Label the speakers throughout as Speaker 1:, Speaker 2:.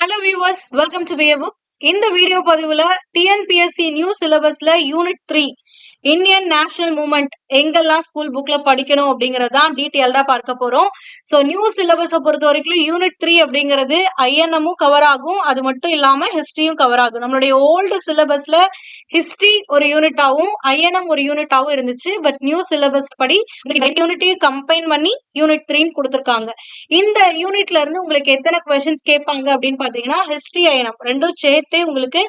Speaker 1: Hello viewers welcome to B A book இந்த video பதிவுல TNPSC new சிலபஸ்ல unit three Indian national movement எங்கெல்லாம் school புக்ல படிக்கணும் அப்படிங்கறதான் டீட்டெயில்டா பார்க்க போறோம். ஸோ நியூ சிலபஸை பொறுத்த வரைக்கும் யூனிட் த்ரீ அப்படிங்கிறது ஐஎன்எம்மும் கவர் ஆகும். அது மட்டும் இல்லாம ஹிஸ்டரியும் கவர் ஆகும். நம்மளுடைய ஓல்டு சிலபஸ்ல ஹிஸ்டரி ஒரு யூனிட்டாவும் ஐஎன்எம் ஒரு யூனிட்டாவும் இருந்துச்சு. பட் நியூ சிலபஸ் படி யூனிட்டையும் கம்பைன் பண்ணி யூனிட் த்ரீன்னு கொடுத்துருக்காங்க. இந்த யூனிட்ல இருந்து உங்களுக்கு எத்தனை கொஸ்டின்ஸ் கேட்பாங்க அப்படின்னு பாத்தீங்கன்னா ஹிஸ்டரி ஐஎன்எம் ரெண்டும் சேர்த்தே உங்களுக்கு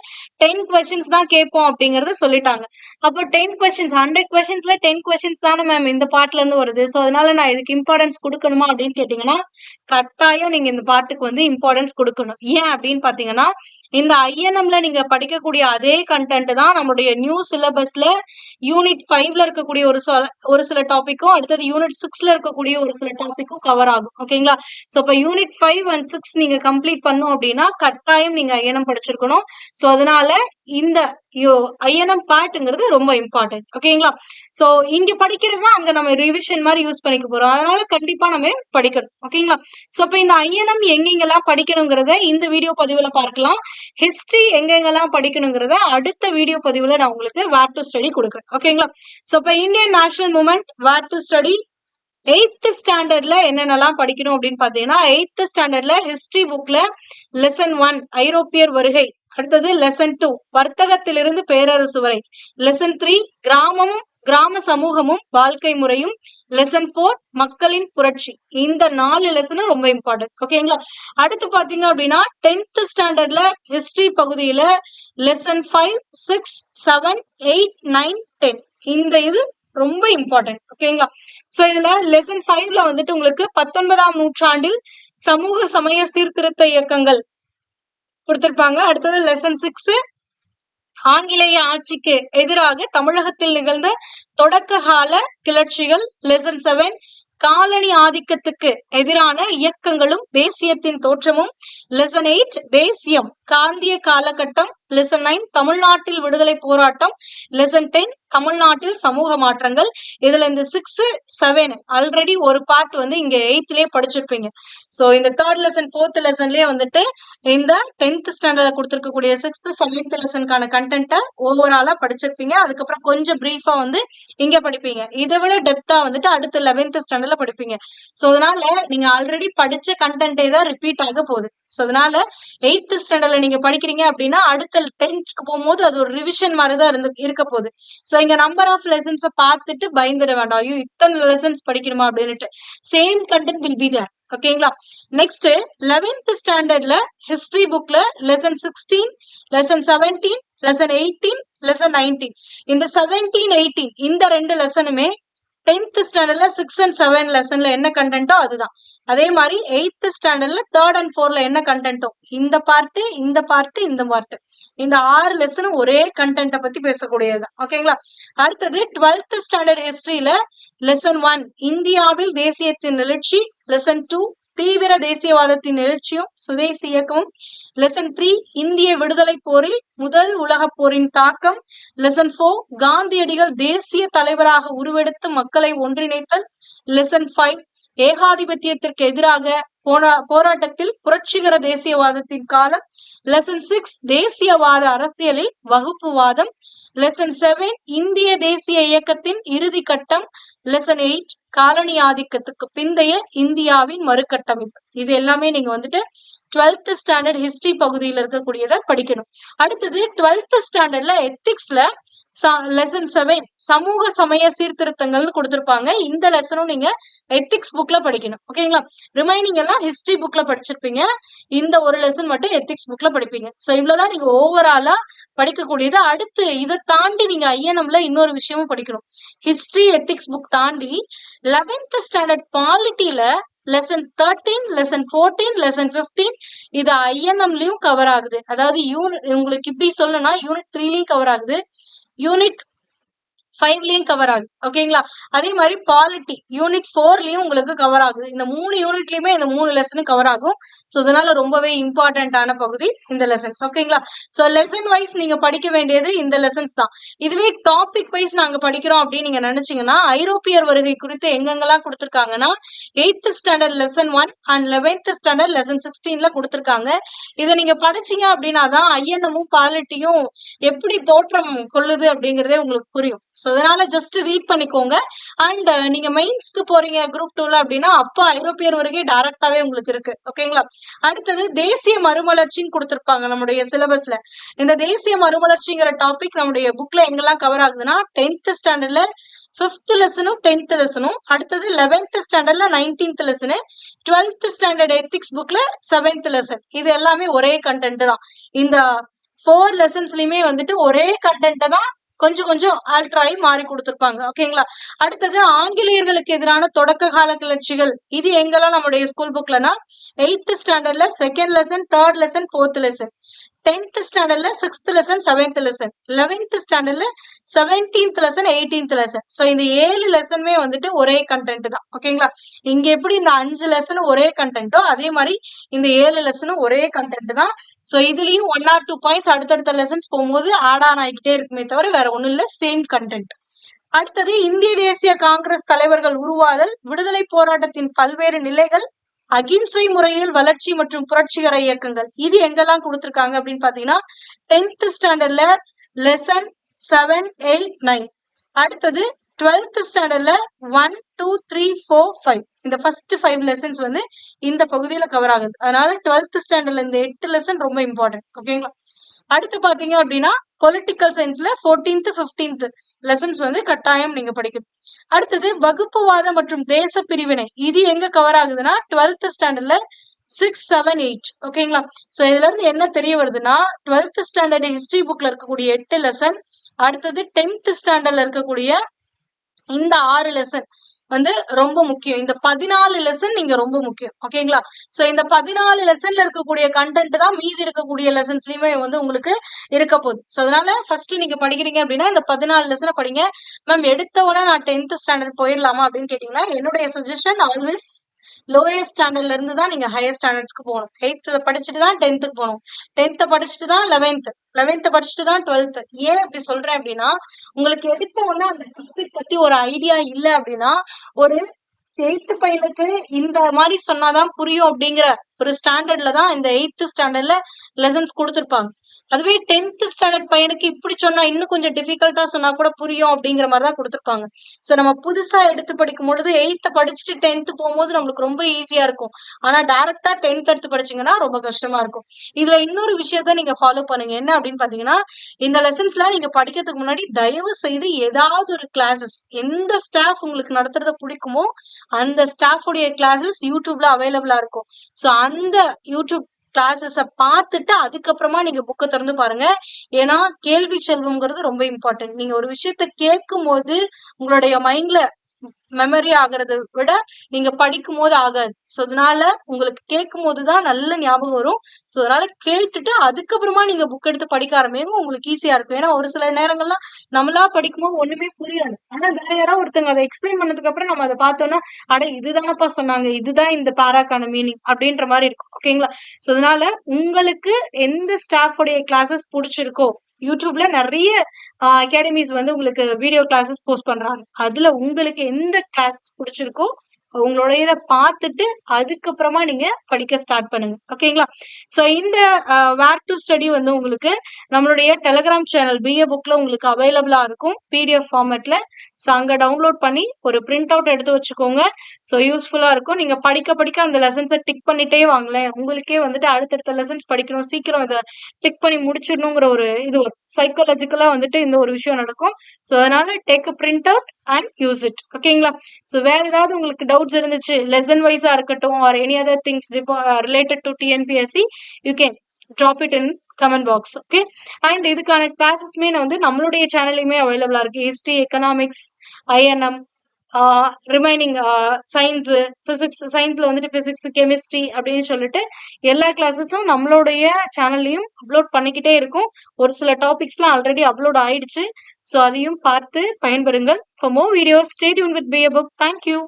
Speaker 1: டென் கொஸ்டின்ஸ் தான் கேட்போம் அப்படிங்கறத சொல்லிட்டாங்க. அப்போ டென் கொஸ்டின்ஸ் ஹண்ட்ரட் கொஸ்டின்ஸ்ல டென் கொஷின்ஸ் தானே மேம் இந்த பாட்டுல இருந்து வருது. ஸோ அதனால நான் இதுக்கு இம்பார்ட்டன்ஸ் கொடுக்கணுமா அப்படின்னு கேட்டீங்கன்னா கட்டாயம் நீங்க இந்த பாட்டுக்கு வந்து இம்பார்ட்டன்ஸ் கொடுக்கணும். ஏன் அப்படின்னு பாத்தீங்கன்னா இந்த ஐஎன்எம்ல நீங்க படிக்கக்கூடிய அதே கண்டென்ட் தான் நம்மளுடைய நியூ சிலபஸ்ல யூனிட் ஃபைவ்ல இருக்கக்கூடிய ஒரு சில ஒரு சில டாபிக்கும் அடுத்தது யூனிட் சிக்ஸ்ல இருக்கக்கூடிய ஒரு சில டாபிக்கும் கவர் ஆகும். ஓகேங்களா ஸோ இப்போ யூனிட் ஃபைவ் அண்ட் சிக்ஸ் நீங்க கம்ப்ளீட் பண்ணும் அப்படின்னா கட்டாயம் நீங்க ஐஎன்எம் படிச்சிருக்கணும். ஸோ அதனால இந்த ஐஎன்எம் பார்ட்டுங்கிறது ரொம்ப இம்பார்ட்டன்ட் ஓகேங்களா ஸோ இங்க படிக்கிறது தான் அங்க நம்ம ரிவிஷன் மாதிரி யூஸ் பண்ணிக்க போறோம். அதனால கண்டிப்பா நம்ம படிக்கணும். ஓகேங்களா ஸோ இப்போ இந்த ஐஎன்எம் எங்கெங்கெல்லாம் படிக்கணுங்கிறத இந்த வீடியோ பதிவுல பார்க்கலாம். ஹிஸ்டரி எங்கெங்கெல்லாம் படிக்கணுங்கிறத அடுத்த வீடியோ பதிவுல நான் உங்களுக்கு வேர் டு ஸ்டடி கொடுக்குறேன். ஓகேங்களா ஸோ இப்போ Indian national movement where to study eighth ஸ்டாண்டர்ட்ல என்னென்னலாம் படிக்கணும் அப்படின்னு பாத்தீங்கன்னா எயித்து ஸ்டாண்டர்ட்ல ஹிஸ்டரி புக்ல லெசன் ஒன் ஐரோப்பியர் வருகை அடுத்தது லெசன் டூ வர்த்தகத்திலிருந்து பேரரசு வரை. லெசன் த்ரீ கிராமமும் கிராம சமூகமும் வாழ்க்கை முறையும். லெசன் ஃபோர் மக்களின் புரட்சி. இந்த நாலு லெசனும் ரொம்ப இம்பார்ட்டன்ட் ஓகேங்களா அடுத்து பாத்தீங்க அப்படின்னா டென்த் ஸ்டாண்டர்ட்ல ஹிஸ்டரி பகுதியில lesson five six seven eight nine ten இந்த இது ரொம்ப இம்பார்ட்டன்ட் ஓகேங்களா சோ இதுல லெசன் ஃபைவ்ல வந்துட்டு உங்களுக்கு பத்தொன்பதாம் நூற்றாண்டில் சமூக சமய சீர்திருத்த இயக்கங்கள் கொடுத்திருப்பாங்க. அடுத்தது லெசன் சிக்ஸ் ஆங்கிலேய ஆட்சிக்கு எதிராக தமிழகத்தில் நிகழ்ந்த தொடக்க கால கிளர்ச்சிகள். லெசன் செவன் காலனி ஆதிக்கத்துக்கு எதிரான இயக்கங்களும் தேசியத்தின் தோற்றமும். லெசன் எயிட் தேசியம் காந்திய காலகட்டம் லெசன் நைன் தமிழ்நாட்டில் விடுதலை போராட்டம். லெசன் டென் தமிழ்நாட்டில் சமூக மாற்றங்கள். இதுல இந்த சிக்ஸ் செவன் ஆல்ரெடி ஒரு பார்ட் வந்து இங்க எயித்லயே படிச்சிருப்பீங்க. சோ இந்த தேர்ட் லெசன் ஃபோர்த் லெசன்லயே வந்துட்டு இந்த டென்த் ஸ்டாண்டர்ட்ல கொடுத்துருக்கக்கூடிய சிக்ஸ்த் செவன்த் லெசனுக்கான கண்டென்ட்டை ஓவராலா படிச்சிருப்பீங்க. அதுக்கப்புறம் கொஞ்சம் பிரீஃபா வந்து இங்க படிப்பீங்க. இதை விட டெப்தா வந்துட்டு அடுத்த லெவன்த் ஸ்டாண்டர்ட்ல படிப்பீங்க. சோ அதனால நீங்க ஆல்ரெடி படிச்ச கண்டென்ட்டே தான் ரிப்பீட் ஆக போகுது. ஸோ அதனால எயித்து ஸ்டாண்டர்ட்ல நீங்க படிக்கிறீங்க அப்படின்னா அடுத்த டென்த்துக்கு போகும்போது அது ஒரு ரிவிஷன் மாதிரி தான் இருந்து இருக்க போகுது. ஸோ இங்க நம்பர் ஆஃப் லெசன்ஸை பார்த்துட்டு பயந்துட வேண்டாம். ஐயோ இத்தனை லெசன்ஸ் படிக்கணுமா அப்படின்னுட்டு. Same content will be there ஓகேங்களா நெக்ஸ்ட் லெவன்த் ஸ்டாண்டர்ட்ல ஹிஸ்டரி புக்ல lesson sixteen lesson seventeen lesson eighteen lesson nineteen இந்த செவன்டீன் எயிட்டீன் இந்த ரெண்டு லெசனுமே டென்த் ஸ்டாண்டர்ட்ல சிக்ஸ் அண்ட் செவன் லெசன்ல என்ன கண்டென்ட்டோ அதுதான். அதே மாதிரி எயித்து ஸ்டாண்டர்ட்ல தேர்ட் அண்ட் ஃபோர்ல என்ன கண்டென்ட்டோ இந்த பார்ட்டு இந்த பார்ட்டு இந்த பார்ட்டு இந்த ஆறு லெசனும் ஒரே கண்டென்ட்டை பத்தி பேசக்கூடியது. ஓகேங்களா அடுத்தது டுவெல்த் ஸ்டாண்டர்ட் ஹிஸ்டரியில லெசன் ஒன் இந்தியாவில் தேசியத்தின் எழுச்சி லெசன் டூ தீவிர தேசியவாதத்தின் எழுச்சியும் சுதேசி இயக்கமும் லெசன் த்ரீ இந்திய விடுதலை போரில் முதல் உலக போரின் தாக்கம் லெசன் ஃபோர் காந்தியடிகள் தேசிய தலைவராக உருவெடுத்து மக்களை ஒன்றிணைத்தல் லெசன் ஃபைவ் ஏகாதிபத்தியத்திற்கு எதிராக போரா போராட்டத்தில் புரட்சிகர தேசியவாதத்தின் காலம் லெசன் சிக்ஸ் தேசியவாத அரசியலில் வகுப்புவாதம் லெசன் செவன் இந்திய தேசிய இயக்கத்தின் இறுதி கட்டம் லெசன் எயிட் காலனி ஆதிக்கத்துக்கு பிந்தைய இந்தியாவின் மறுகட்டமைப்பு. இது எல்லாமே நீங்க வந்துட்டு டுவெல்த் ஸ்டாண்டர்ட் ஹிஸ்டரி பகுதியில் இருக்கக்கூடியதை படிக்கணும். அடுத்தது டுவெல்த் ஸ்டாண்டர்ட்ல எத்திக்ஸ்ல லெசன் செவன் சமூக சமய சீர்திருத்தங்கள்னு கொடுத்துருப்பாங்க. இந்த லெசனும் நீங்க எத்திக்ஸ் புக்ல படிக்கணும். ஓகேங்களா ரிமைனிங் எல்லாம் ஹிஸ்டரி புக்ல படிச்சிருப்பீங்க. இந்த ஒரு லெசன் மட்டும் எத்திக்ஸ் புக்ல படிப்பீங்க. ஸோ இவ்வளவுதான் நீங்க ஓவராலா படிக்கக்கூடியது. அடுத்து இதை தாண்டி நீங்க ஐஎன்எம்ல இன்னொரு விஷயமும் படிக்கணும். ஹிஸ்டரி எத்திக்ஸ் புக் தாண்டி eleventh standard பாலிட்டியில lesson thirteen lesson fourteen lesson fifteen இது ஐஎன்எம்லயும் கவர் ஆகுது. அதாவது யூனிட் உங்களுக்கு இப்படி சொல்லணும்னா யூனிட் த்ரீலயும் கவர் ஆகுது. யூனிட் ஃபைவ்லயும் கவர் ஆகுது. ஓகேங்களா அதே மாதிரி பாலிட்டி யூனிட் ஃபோர்லயும் உங்களுக்கு கவர் ஆகுது. இந்த மூணு யூனிட்லயுமே இந்த மூணு லெசனும் கவர் ஆகும். ஸோ இதனால ரொம்பவே இம்பார்ட்டன்டான பகுதி இந்த லெசன்ஸ் ஓகேங்களா ஸோ லெசன் வைஸ் நீங்க படிக்க வேண்டியது இந்த லெசன்ஸ் தான். இதுவே டாபிக் வைஸ் நாங்க படிக்கிறோம் அப்படின்னு நீங்க நினைச்சீங்கன்னா ஐரோப்பியர் வருகை குறித்து எங்கெங்கெல்லாம் கொடுத்துருக்காங்கன்னா eighth standard lesson one and eleventh standard lesson சிக்ஸ்டீன்ல கொடுத்துருக்காங்க. இதை நீங்க படிச்சீங்க அப்படின்னா தான் ஐஎன்எமும் பாலிட்டியும் எப்படி தோற்றம் கொள்ளுது அப்படிங்கறதே உங்களுக்கு புரியும். ஸோ அதனால ஜஸ்ட் ரீட் பண்ணிக்கோங்க. அண்ட் uh, நீங்க மெயின்ஸ்க்கு போறீங்க குரூப் டூல அப்படின்னா அப்போ ஐரோப்பியர் வரைக்கும் டைரக்டாவே உங்களுக்கு இருக்கு. ஓகேங்களா அடுத்தது தேசிய மறுமலர்ச்சின்னு கொடுத்துருப்பாங்க நம்முடைய சிலபஸ்ல இந்த தேசிய மறுமலர்ச்சிங்கிற டாபிக் நம்முடைய புக்ல எங்கெல்லாம் கவர் ஆகுதுன்னா டென்த் ஸ்டாண்டர்ட்ல ஃபிஃப்த் லெசனும் டென்த் லெசனும் அடுத்தது லெவன்த் ஸ்டாண்டர்ட்ல nineteenth lesson twelfth standard ethics புக்ல செவன்த் லெசன் இது எல்லாமே ஒரே கண்டென்ட் தான். இந்த ஃபோர் லெசன்ஸ்லயுமே வந்துட்டு ஒரே கண்டென்ட்டை தான் கொஞ்சம் கொஞ்சம் ஆல்ட்ராயி மாறி கொடுத்துருப்பாங்க. ஓகேங்களா அடுத்தது ஆங்கிலேயர்களுக்கு எதிரான தொடக்க கால கிளர்ச்சிகள். இது எங்கெல்லாம் நம்முடைய ஸ்கூல் புக்லனா எயித்து ஸ்டாண்டர்ட்ல second lesson third lesson fourth lesson tenth ஸ்டாண்டர்ட்ல sixth lesson seventh lesson eleventh ஸ்டாண்டர்ட்ல seventeenth lesson eighteenth lesson so இந்த ஏழு லெசனுமே வந்துட்டு ஒரே கண்டென்ட் தான். ஓகேங்களா இங்க எப்படி இந்த அஞ்சு லெசன் ஒரே கண்டென்ட்டோ அதே மாதிரி இந்த ஏழு லெசனும் ஒரே கண்டென்ட் தான் ஸோ இதுலயும் ஒன் ஆர் டூ பாயிண்ட்ஸ் அடுத்தடுத்த லெசன்ஸ் போகும்போது ஆட் ஆன் ஆகிக்கிட்டே இருக்குமே தவிர வேற ஒன்றும் இல்லை சேம் கண்டென்ட் அடுத்தது இந்திய தேசிய காங்கிரஸ் தலைவர்கள் உருவாதல் விடுதலை போராட்டத்தின் பல்வேறு நிலைகள் அகிம்சை முறையில் வளர்ச்சி மற்றும் புரட்சிகர இயக்கங்கள். இது எங்கெல்லாம் கொடுத்துருக்காங்க அப்படின்னு பாத்தீங்கன்னா டென்த் ஸ்டாண்டர்ட்ல லெசன் செவன் எயிட் நைன் அடுத்தது டுவெல்த் ஸ்டாண்டர்ட்ல one two three four five இந்த ஃபர்ஸ்ட் ஃபைவ் லெசன்ஸ் வந்து இந்த பகுதியில கவர் ஆகுது. அதனால டுவெல்த் ஸ்டாண்டர்ட்ல இந்த எட்டு லெசன் ரொம்ப இம்பார்ட்டன்ட் ஓகேங்களா அடுத்து பாத்தீங்க அப்படின்னா பொலிட்டிக்கல் சயின்ஸ்ல ஃபோர்டீன்த் பிப்டீன்த் லெசன்ஸ் வந்து கட்டாயம் நீங்க படிக்கணும். அடுத்தது வகுப்புவாதம் மற்றும் தேச பிரிவினை இது எங்க கவர் ஆகுதுன்னா டுவெல்த் ஸ்டாண்டர்ட்ல சிக்ஸ் செவன் எயிட் ஓகேங்களா ஸோ இதுல இருந்து என்ன தெரிய வருதுன்னா டுவெல்த் ஸ்டாண்டர்ட் ஹிஸ்டரி புக்ல இருக்கக்கூடிய எட்டு லெசன் அடுத்தது டென்த் ஸ்டாண்டர்ட்ல இருக்கக்கூடிய இந்த ஆறு லெசன் வந்து ரொம்ப முக்கியம். இந்த பதினாலு லெசன் நீங்க ரொம்ப முக்கியம். ஓகேங்களா சோ இந்த பதினாலு லெசன்ல இருக்கக்கூடிய கண்டென்ட் தான் மீதி இருக்கக்கூடிய லெசன்ஸ்லயுமே வந்து உங்களுக்கு இருக்க போகுது. சோ அதனால ஃபர்ஸ்ட் நீங்க படிக்கிறீங்க அப்படின்னா இந்த பதினாலு லெசனை படிங்க. மேம் எடுத்த உடனே நான் டென்த் ஸ்டாண்டர்ட் போயிடலாமா அப்படின்னு கேட்டீங்கன்னா என்னுடைய சஜஷன் ஆல்வேஸ் லோயர் ஸ்டாண்டர்ட்ல இருந்து தான் நீங்க ஹையர் ஸ்டாண்டர்ட்ஸ்க்கு போகணும். எயித்து படிச்சுட்டு தான் டென்த்துக்கு போகணும். டென்த்தை படிச்சுட்டு தான் லெவன்த் லெவன்த் படிச்சுட்டு தான் டுவெல்த் ஏன் அப்படி சொல்றேன் அப்படின்னா உங்களுக்கு எடுத்த உடனே அந்த டாபிக் பத்தி ஒரு ஐடியா இல்லை அப்படின்னா ஒரு எயித்து பையனுக்கு இந்த மாதிரி சொன்னாதான் புரியும் அப்படிங்கிற ஒரு ஸ்டாண்டர்ட்ல தான் இந்த எயித்து ஸ்டாண்டர்ட்ல லெசன்ஸ் கொடுத்துருப்பாங்க. அதுவே டென்த் ஸ்டாண்டர்ட் பையனுக்கு இப்படி சொன்னா இன்னும் கொஞ்சம் டிஃபிகல்ட்டா சொன்னா கூட புரியும் அப்படிங்கிற மாதிரி தான் கொடுத்துருப்பாங்க. ஸோ நம்ம புதுசா எடுத்து படிக்கும் பொழுது எயித்த படிச்சுட்டு டென்த் போகும்போது நம்மளுக்கு ரொம்ப ஈஸியா இருக்கும். ஆனா டைரக்டா டென்த் எடுத்து படிச்சீங்கன்னா ரொம்ப கஷ்டமா இருக்கும். இதுல இன்னொரு விஷயத்த நீங்க ஃபாலோ பண்ணுங்க. என்ன அப்படின்னு பாத்தீங்கன்னா இந்த லெசன்ஸ்லாம் நீங்க படிக்கிறதுக்கு முன்னாடி தயவு செய்து ஏதாவது ஒரு கிளாஸஸ் எந்த ஸ்டாஃப் உங்களுக்கு நடத்துறத பிடிக்குமோ அந்த ஸ்டாஃபுடைய கிளாஸஸ் யூடியூப்ல அவைலபிளா இருக்கும். ஸோ அந்த யூடியூப் கிளாஸஸ பார்த்துட்டு அதுக்கப்புறமா நீங்க புக்கை திறந்து பாருங்க. ஏன்னா கேள்வி செல்வம்ங்கிறது ரொம்ப இம்பார்ட்டன்ட் நீங்க ஒரு விஷயத்த கேட்கும் போது உங்களுடைய மைண்ட்ல மெமரி ஆகுறத விட நீங்க படிக்கும் போது ஆகாது. ஸோ அதனால உங்களுக்கு கேட்கும் போதுதான் நல்ல ஞாபகம் வரும். ஸோ அதனால கேட்டுட்டு அதுக்கப்புறமா நீங்க புக் எடுத்து படிக்க ஆரம்பிங்க உங்களுக்கு ஈஸியா இருக்கும். ஏன்னா ஒரு சில நேரங்கள்லாம் நம்மளா படிக்கும்போது ஒண்ணுமே புரியாது. ஆனா வேற யாராவது ஒருத்தங்க அதை எக்ஸ்பிளைன் பண்ணதுக்கு அப்புறம் நம்ம அதை பார்த்தோம்னா அட இதுதானப்பா சொன்னாங்க இதுதான் இந்த பாராக்கான மீனிங் அப்படின்ற மாதிரி இருக்கும். ஓகேங்களா ஸோ அதனால உங்களுக்கு எந்த ஸ்டாஃபோடைய கிளாஸஸ் பிடிச்சிருக்கோ யூடியூப்ல நிறைய அகாடமிஸ் வந்து உங்களுக்கு வீடியோ கிளாஸஸ் போஸ்ட் பண்றாங்க. அதுல உங்களுக்கு எந்த கிளாஸ் பிடிச்சிருக்கோ உங்களோட இதை பார்த்துட்டு அதுக்கப்புறமா நீங்க படிக்க ஸ்டார்ட் பண்ணுங்க. ஓகேங்களா ஸோ இந்த வேர் டு ஸ்டடி வந்து உங்களுக்கு நம்மளுடைய டெலகிராம் சேனல் பிஏ புக்ல உங்களுக்கு அவைலபிளா இருக்கும். பிடிஎஃப் ஃபார்மேட்ல ஸோ அங்க டவுன்லோட் பண்ணி ஒரு பிரிண்ட் அவுட் எடுத்து வச்சுக்கோங்க. ஸோ யூஸ்ஃபுல்லா இருக்கும். நீங்க படிக்க படிக்க அந்த லெசன்ஸை டிக் பண்ணிட்டே வாங்களேன். உங்களுக்கே வந்துட்டு அடுத்தடுத்த லெசன்ஸ் படிக்கணும். சீக்கிரம் இதை டிக் பண்ணி முடிச்சிடணுங்கிற ஒரு இது சைக்காலஜிக்கலா வந்துட்டு இந்த ஒரு விஷயம் நடக்கும். ஸோ அதனால take a print out and use it ஓகேங்களா ஸோ வேற ஏதாவது உங்களுக்கு டவுட்ஸ் இருந்துச்சு. லெசன் வைஸா இருக்கட்டும் or any other things related to TNPSC you can drop it in comment box okay and இதுக்கான கிளாஸஸ்மே நான் வந்து நம்மளுடைய சேனல்லையுமே அவைலபிளா இருக்கு. History economics INM remaining science physics சயின்ஸில் வந்துட்டு ஃபிசிக்ஸ் கெமிஸ்ட்ரி அப்படின்னு சொல்லிட்டு எல்லா கிளாஸஸும் நம்மளுடைய சேனல்லையும் அப்லோட் பண்ணிக்கிட்டே இருக்கும். ஒரு சில டாபிக்ஸ்லாம் ஆல்ரெடி அப்லோட் ஆயிடுச்சு. ஸோ அதையும் பார்த்து பயன்பெறுங்கள். For more videos stay tuned with B book thank you